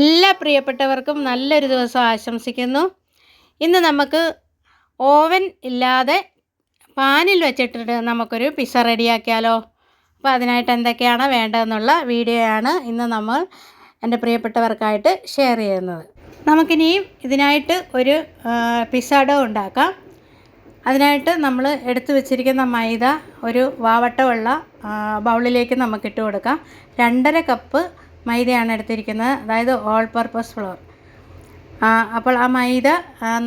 എല്ലാ പ്രിയപ്പെട്ടവർക്കും നല്ലൊരു ദിവസം ആശംസിക്കുന്നു. ഇന്ന് നമുക്ക് ഓവൻ ഇല്ലാതെ പാനിൽ വെച്ചിട്ടിട്ട് നമുക്കൊരു പിസ്സ റെഡിയാക്കിയാലോ? അപ്പോൾ അതിനായിട്ട് എന്തൊക്കെയാണ് വേണ്ടതെന്നുള്ള വീഡിയോയാണ് ഇന്ന് നമ്മൾ എന്റെ പ്രിയപ്പെട്ടവർക്കായിട്ട് ഷെയർ ചെയ്യുന്നത്. നമുക്കിനിയും ഇതിനായിട്ട് ഒരു പിസ്സാഡോ ഉണ്ടാക്കാം. അതിനായിട്ട് നമ്മൾ എടുത്തു വെച്ചിരിക്കുന്ന മൈദ ഒരു വാവട്ടമുള്ള ബൗളിലേക്ക് നമുക്കിട്ട് കൊടുക്കാം. രണ്ടര കപ്പ് മൈദയാണ് എടുത്തിരിക്കുന്നത്. അതായത് ഓൾ പർപ്പസ് ഫ്ലോർ അപ്പോൾ ആ മൈദ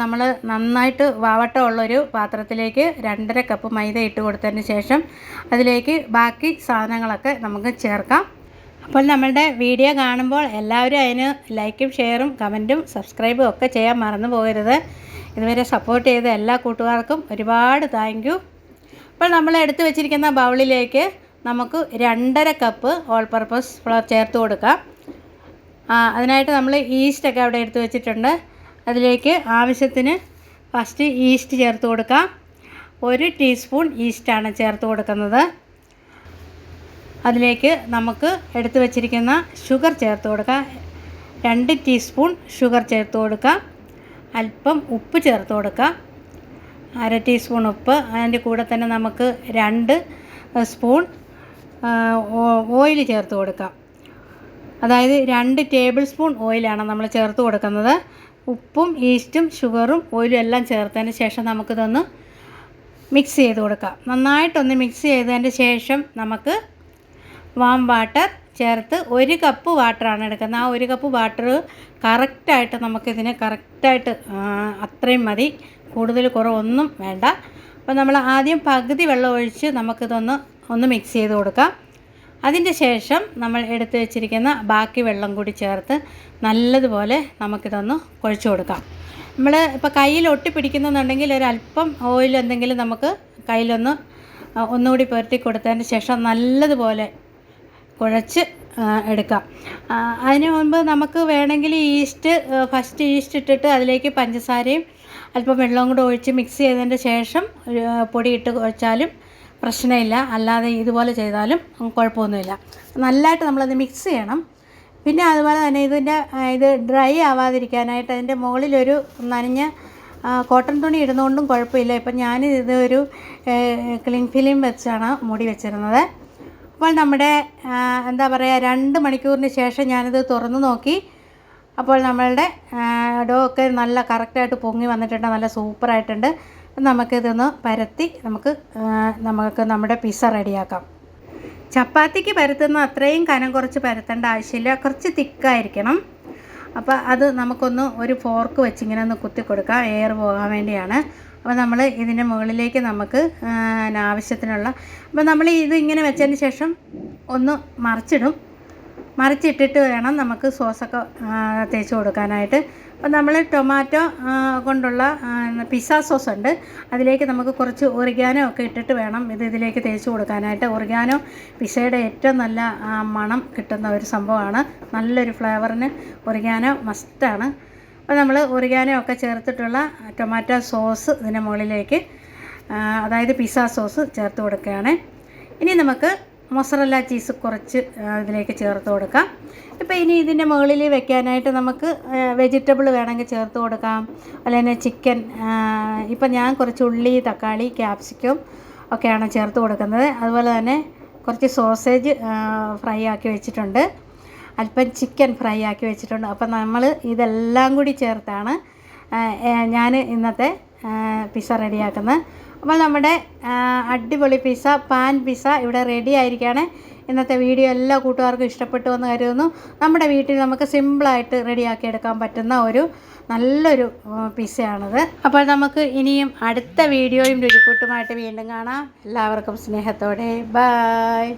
നമ്മൾ നന്നായിട്ട് വാവട്ടമുള്ളൊരു പാത്രത്തിലേക്ക് രണ്ടര കപ്പ് മൈദ ഇട്ട് കൊടുത്തതിന് ശേഷം അതിലേക്ക് ബാക്കി സാധനങ്ങളൊക്കെ നമുക്ക് ചേർക്കാം. അപ്പോൾ നമ്മളുടെ വീഡിയോ കാണുമ്പോൾ എല്ലാവരും അതിന് ലൈക്കും ഷെയറും കമന്റും സബ്സ്ക്രൈബും ഒക്കെ ചെയ്യാൻ മറന്നു പോകരുത്. ഇതുവരെ സപ്പോർട്ട് ചെയ്ത എല്ലാ കൂട്ടുകാർക്കും ഒരുപാട് താങ്ക് അപ്പോൾ നമ്മൾ എടുത്തു വെച്ചിരിക്കുന്ന ബൗളിലേക്ക് നമുക്ക് രണ്ടര കപ്പ് ഓൾ പർപ്പസ് ഫ്ലോർ ചേർത്ത് കൊടുക്കാം. അതിനായിട്ട് നമ്മൾ ഈസ്റ്റൊക്കെ അവിടെ എടുത്ത് വെച്ചിട്ടുണ്ട്. അതിലേക്ക് ആവശ്യത്തിന് ഫസ്റ്റ് ഈസ്റ്റ് ചേർത്ത് കൊടുക്കാം. ഒരു ടീസ്പൂൺ ഈസ്റ്റാണ് ചേർത്ത് കൊടുക്കുന്നത്. അതിലേക്ക് നമുക്ക് എടുത്തു വച്ചിരിക്കുന്ന ഷുഗർ ചേർത്ത് കൊടുക്കാം. രണ്ട് ടീസ്പൂൺ ഷുഗർ ചേർത്ത് കൊടുക്കാം. അല്പം ഉപ്പ് ചേർത്ത് കൊടുക്കാം. അര ടീസ്പൂൺ ഉപ്പ്. അതിന്റെ കൂടെ തന്നെ നമുക്ക് രണ്ട് സ്പൂൺ ഓയിൽ ചേർത്ത് കൊടുക്കാം. അതായത് രണ്ട് ടേബിൾ സ്പൂൺ ഓയിലാണ് നമ്മൾ ചേർത്ത് കൊടുക്കുന്നത്. ഉപ്പും ഈസ്റ്റും ഷുഗറും ഓയിലും എല്ലാം ചേർത്തതിന് ശേഷം നമുക്കിതൊന്ന് മിക്സ് ചെയ്ത് കൊടുക്കാം. നന്നായിട്ടൊന്ന് മിക്സ് ചെയ്തതിന് ശേഷം നമുക്ക് വാം വാട്ടർ ചേർത്ത് ഒരു കപ്പ് വാട്ടറാണ് എടുക്കുന്നത്. ആ ഒരു കപ്പ് വാട്ടർ കറക്റ്റായിട്ട് നമുക്കിതിന് കറക്റ്റായിട്ട് അത്രയും മതി. കൂടുതൽ കുറവൊന്നും വേണ്ട. അപ്പോൾ നമ്മൾ ആദ്യം പകുതി വെള്ളം ഒഴിച്ച് നമുക്കിതൊന്ന് ഒന്ന് മിക്സ് ചെയ്ത് കൊടുക്കാം. അതിന്റെ ശേഷം നമ്മൾ എടുത്തു വെച്ചിരിക്കുന്ന ബാക്കി വെള്ളം കൂടി ചേർത്ത് നല്ലതുപോലെ നമുക്കിതൊന്ന് കുഴച്ച് കൊടുക്കാം. നമ്മൾ ഇപ്പോൾ കയ്യിൽ ഒട്ടി പിടിക്കുന്നുണ്ടെങ്കിൽ ഒരല്പം ഓയിൽ എന്തെങ്കിലും നമുക്ക് കയ്യിലൊന്ന് ഒന്നുകൂടി പുരട്ടി കൊടുത്തതിന് ശേഷം നല്ലതുപോലെ കുഴച്ച് എടുക്കാം. അതിന് മുൻപ് നമുക്ക് വേണമെങ്കിൽ ഈസ്റ്റ് ഫസ്റ്റ് ഈസ്റ്റ് ഇട്ടിട്ട് അതിലേക്ക് പഞ്ചസാരയും അല്പം വെള്ളവും കൂടെ ഒഴിച്ച് മിക്സ് ചെയ്തതിന്റെ ശേഷം പൊടി ഇട്ട് കുഴച്ചാലും പ്രശ്നമില്ല. അല്ലാതെ ഇതുപോലെ ചെയ്താലും കുഴപ്പമൊന്നുമില്ല. നല്ലതായിട്ട് നമ്മളത് മിക്സ് ചെയ്യണം. പിന്നെ അതുപോലെ തന്നെ ഇതിന്റെ ഇത് ഡ്രൈ ആവാതിരിക്കാനായിട്ട് അതിന്റെ മുകളിലൊരു നനഞ്ഞ കോട്ടൺ തുണി ഇടുന്നതുകൊണ്ടും കുഴപ്പമില്ല. ഇപ്പം ഞാൻ ഇത് ഒരു ക്ലിൻ ഫിലിം വെച്ചാണ് മുടി വെച്ചിരുന്നത്. അപ്പോൾ നമ്മുടെ എന്താ പറയുക രണ്ട് മണിക്കൂറിന് ശേഷം ഞാനിത് തുറന്നു നോക്കി. അപ്പോൾ നമ്മളുടെ ഡോ ഒക്കെ നല്ല കറക്റ്റായിട്ട് പൊങ്ങി വന്നിട്ടുണ്ട്. നല്ല സൂപ്പറായിട്ടുണ്ട് നമുക്കിതൊന്ന് പരത്തി നമുക്ക് നമുക്ക് നമ്മുടെ പിസ്സ റെഡിയാക്കാം. ചപ്പാത്തിക്ക് പരത്തുന്ന അത്രയും കനം കുറച്ച് പരത്തേണ്ട ആവശ്യമില്ല. കുറച്ച് തിക്കായിരിക്കണം. അപ്പോൾ അത് നമുക്കൊന്ന് ഒരു ഫോർക്ക് വെച്ച് ഇങ്ങനെ ഒന്ന് കുത്തി കൊടുക്കാം. എയർ പോകാൻ വേണ്ടിയാണ്. അപ്പോൾ നമ്മൾ ഇതിന്റെ മുകളിലേക്ക് നമുക്ക് ആവശ്യത്തിനുള്ള അപ്പോൾ നമ്മൾ ഇത് ഇങ്ങനെ വെച്ചതിന് ശേഷം ഒന്ന് മറിച്ചിടും. മറിച്ചിട്ടിട്ട് വേണം നമുക്ക് സോസൊക്കെ തേച്ച് കൊടുക്കാനായിട്ട്. അപ്പം നമ്മൾ ടൊമാറ്റോ കൊണ്ടുള്ള പിസ്സ സോസ് ഉണ്ട്. അതിലേക്ക് നമുക്ക് കുറച്ച് ഒറിഗാനോ ഒക്കെ ഇട്ടിട്ട് വേണം ഇത് ഇതിലേക്ക് തേച്ച് കൊടുക്കാനായിട്ട്. ഒറിഗാനോ പിസ്സയുടെ ഏറ്റവും നല്ല മണം കിട്ടുന്ന ഒരു സംഭവമാണ്. നല്ലൊരു ഫ്ലേവറിന് ഒറിഗാനോ മസ്റ്റാണ്. അപ്പോൾ നമ്മൾ ഒറിഗാനോ ഒക്കെ ചേർത്തിട്ടുള്ള ടൊമാറ്റോ സോസ് ഇതിന്റെ മുകളിലേക്ക് അതായത് പിസ്സ സോസ് ചേർത്ത് കൊടുക്കുകയാണ്. ഇനി നമുക്ക് മൊസറല്ല ചീസ് കുറച്ച് ഇതിലേക്ക് ചേർത്ത് കൊടുക്കാം. ഇപ്പോൾ ഇനി ഇതിന്റെ മുകളിൽ വെക്കാനായിട്ട് നമുക്ക് വെജിറ്റബിൾ വേണമെങ്കിൽ ചേർത്ത് കൊടുക്കാം. അല്ലെങ്കിൽ ചിക്കൻ ഇപ്പം ഞാൻ കുറച്ച് ഉള്ളി തക്കാളി ക്യാപ്സിക്കം ഒക്കെയാണ് ചേർത്ത് കൊടുക്കുന്നത്. അതുപോലെ തന്നെ കുറച്ച് സോസേജ് ഫ്രൈ ആക്കി വെച്ചിട്ടുണ്ട്. അല്പം ചിക്കൻ ഫ്രൈ ആക്കി വെച്ചിട്ടുണ്ട്. അപ്പം നമ്മൾ ഇതെല്ലാം കൂടി ചേർത്താണ് ഞാൻ ഇന്നത്തെ പിസ്സ റെഡിയാക്കുന്നത് അപ്പോൾ നമ്മുടെ അടിപൊളി പിസ്സ പാൻ പിസ്സ ഇവിടെ റെഡി ആയിരിക്കുകയാണ് ഇന്നത്തെ വീഡിയോ എല്ലാ കൂട്ടുകാർക്കും ഇഷ്ടപ്പെട്ടു എന്ന് കരുതുന്നു. നമ്മുടെ വീട്ടിൽ നമുക്ക് സിമ്പിളായിട്ട് റെഡിയാക്കി എടുക്കാൻ പറ്റുന്ന ഒരു നല്ലൊരു പിസ്സയാണിത്. അപ്പോൾ നമുക്ക് ഇനിയും അടുത്ത വീഡിയോയും രുചിക്കൂട്ടുമായിട്ട് വീണ്ടും കാണാം. എല്ലാവർക്കും സ്നേഹത്തോടെ. ബായ്